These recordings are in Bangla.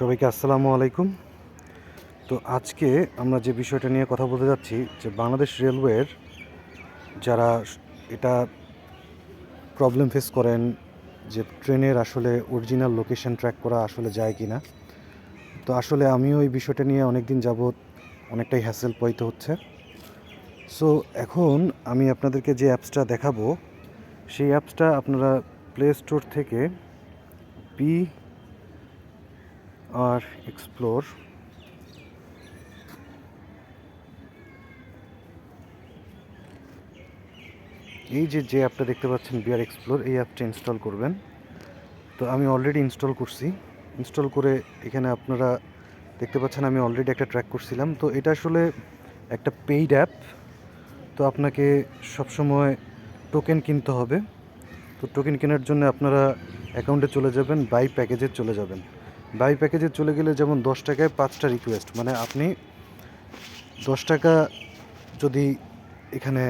সবাইকে আসসালামু আলাইকুম। তো আজকে আমরা যে বিষয়টা নিয়ে কথা বলতে যাচ্ছি, যে বাংলাদেশ রেলওয়ের যারা এটা প্রবলেম ফেস করেন, যে ট্রেনের আসলে অরিজিনাল লোকেশন ট্র্যাক করা আসলে যায় কি না তো আসলে আমিও এই বিষয়টা নিয়ে অনেক দিন যাবৎ অনেকটাই হ্যাসেল পাইতে হচ্ছে। সো এখন আমি আপনাদেরকে যে অ্যাপসটা দেখাবো, সেই অ্যাপসটা আপনারা প্লে স্টোর থেকে পি আর এক্সপ্লোর এই যে যে অ্যাপটা দেখতে পাচ্ছেন বিআর এক্সপ্লোর এই অ্যাপটা ইনস্টল করবেন। তো আমি অলরেডি ইনস্টল করছি। ইনস্টল করে এখানে আপনারা দেখতে পাচ্ছেন, আমি অলরেডি একটা ট্র্যাক করছিলাম। তো এটা আসলে একটা পেইড অ্যাপ তো আপনাকে সবসময় টোকেন কিনতে হবে। তো টোকেন কেনার জন্য আপনারা অ্যাকাউন্টে চলে যাবেন বাই প্যাকেজে চলে যাবেন। বাই প্যাকেজে চলে গেলে যেমন দশ টাকায় পাঁচটা রিকোয়েস্ট মানে আপনি দশ টাকা যদি এখানে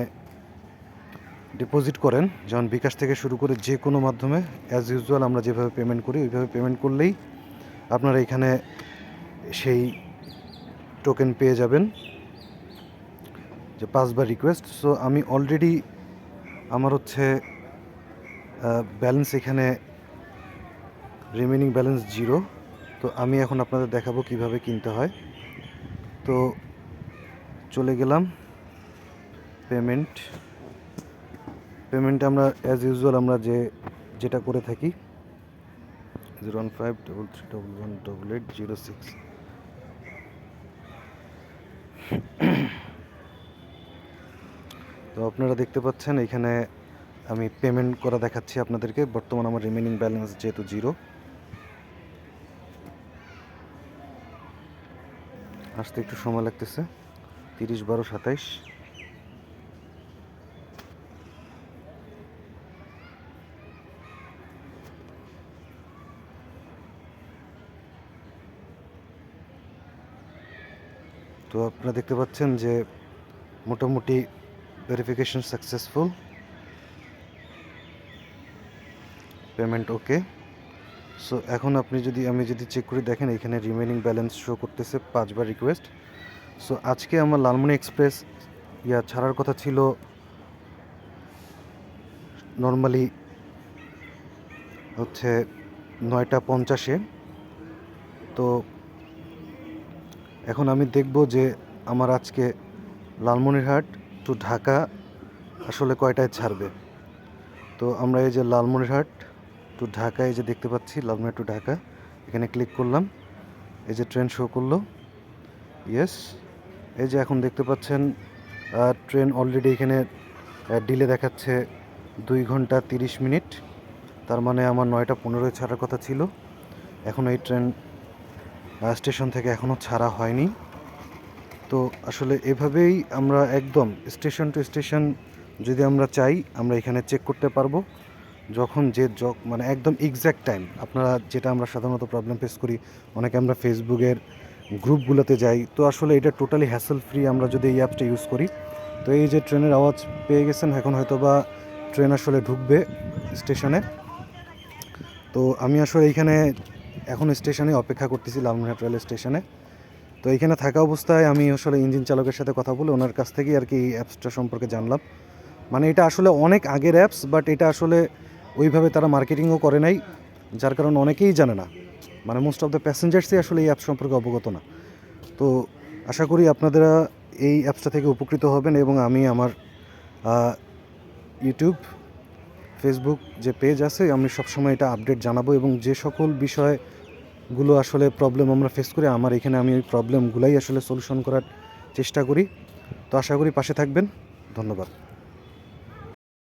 ডিপোজিট করেন, যেমন বিকাশ থেকে শুরু করে যে কোনো মাধ্যমে অ্যাজ ইউজুয়াল আমরা যেভাবে পেমেন্ট করি, ওইভাবে পেমেন্ট করলেই আপনারা এখানে সেই টোকেন পেয়ে যাবেন। যে পাঁচবার রিকোয়েস্ট সো আমি অলরেডি আমার হচ্ছে ব্যালেন্স এখানে রিমেনিং ব্যালেন্স জিরো তো আমি এখন আপনাদের দেখাবো কীভাবে কিনতে হয়। তো চলে গেলাম পেমেন্ট পেমেন্ট আমরা অ্যাজ ইউজুয়াল আমরা যে, যেটা করে থাকি zero one five double three double one double eight zero six তো আপনারা দেখতে পাচ্ছেন, এখানে আমি পেমেন্ট করা দেখাচ্ছি আপনাদেরকে। বর্তমান আমার রিমেনিং ব্যালেন্স যেহেতু জিরো আসতে একটু সময় লাগতেছে। তিরিশ বারো সাতাইশ। তো আপনারা দেখতে পাচ্ছেন যে মোটামুটি verification successful payment okay so এখন আপনি যদি, আমি যদি চেক করে দেখেন, এখানে রিমেনিং ব্যালেন্স শো করতেছে পাঁচবার রিকোয়েস্ট সো আজকে আমার লালমনি এক্সপ্রেস ইয়া ছাড়ার কথা ছিল নর্মালি হচ্ছে নয়টা পঞ্চাশে। তো এখন আমি দেখব যে আমার আজকে লালমনিরহাট টু ঢাকা আসলে কয়টায় ছাড়বে। তো আমরা এই যে লালমনিরহাট টু ঢাকা এই যে দেখতে পাচ্ছি লালমনিরহাট টু ঢাকা। এখানে ক্লিক করলাম, এই যে ট্রেন শো করল। ইয়েস এই যে এখন দেখতে পাচ্ছেন ট্রেন অলরেডি এখানে ডিলে দেখাচ্ছে দুই ঘণ্টা তিরিশ মিনিট। তার মানে আমার নয়টা পনেরোয় ছাড়ার কথা ছিল। এখন এই ট্রেন স্টেশন থেকে এখনও ছাড়া হয়নি। তো আসলে এভাবেই আমরা একদম স্টেশন টু স্টেশন যদি আমরা চাই, আমরা এখানে চেক করতে পারব। যখন যে মানে একদম এক্স্যাক্ট টাইম আপনারা যেটা আমরা সাধারণত প্রবলেম ফেস করি, অনেকে আমরা ফেসবুকের গ্রুপগুলোতে যাই, তো আসলে এটা টোটালি হ্যাসেল ফ্রি আমরা যদি এই অ্যাপটা ইউজ করি, তো এই যে ট্রেনের আওয়াজ পেয়ে গেছেন, এখন হয়তো বা ট্রেন আসলে ঢুকবে স্টেশনে। তো আমি আসলে এইখানে এখন স্টেশনে অপেক্ষা করতেছি, লালমনিরহাট রেল স্টেশনে তো এইখানে থাকা অবস্থায় আমি আসলে ইঞ্জিন চালকের সাথে কথা বলে ওনার কাছ থেকেই আর কি এই অ্যাপসটা সম্পর্কে জানলাম। মানে এটা আসলে অনেক আগের অ্যাপস বাট এটা আসলে ওইভাবে তারা মার্কেটিংও করে নাই, যার কারণে অনেকেই জানে না। মানে মোস্ট অফ দ্য প্যাসেঞ্জার্সই আসলে এই অ্যাপ সম্পর্কে অবগত না। তো আশা করি আপনারা এই অ্যাপসটা থেকে উপকৃত হবেন এবং আমি আমার ইউটিউব ফেসবুক যে পেজ আছে, আমি সবসময় এটা আপডেট জানাব এবং যে সকল বিষয়গুলো আসলে প্রবলেম আমরা ফেস করি, আমার এখানে আমি ওই প্রবলেমগুলাই আসলে সলিউশন করার চেষ্টা করি। তো আশা করি পাশে থাকবেন। ধন্যবাদ।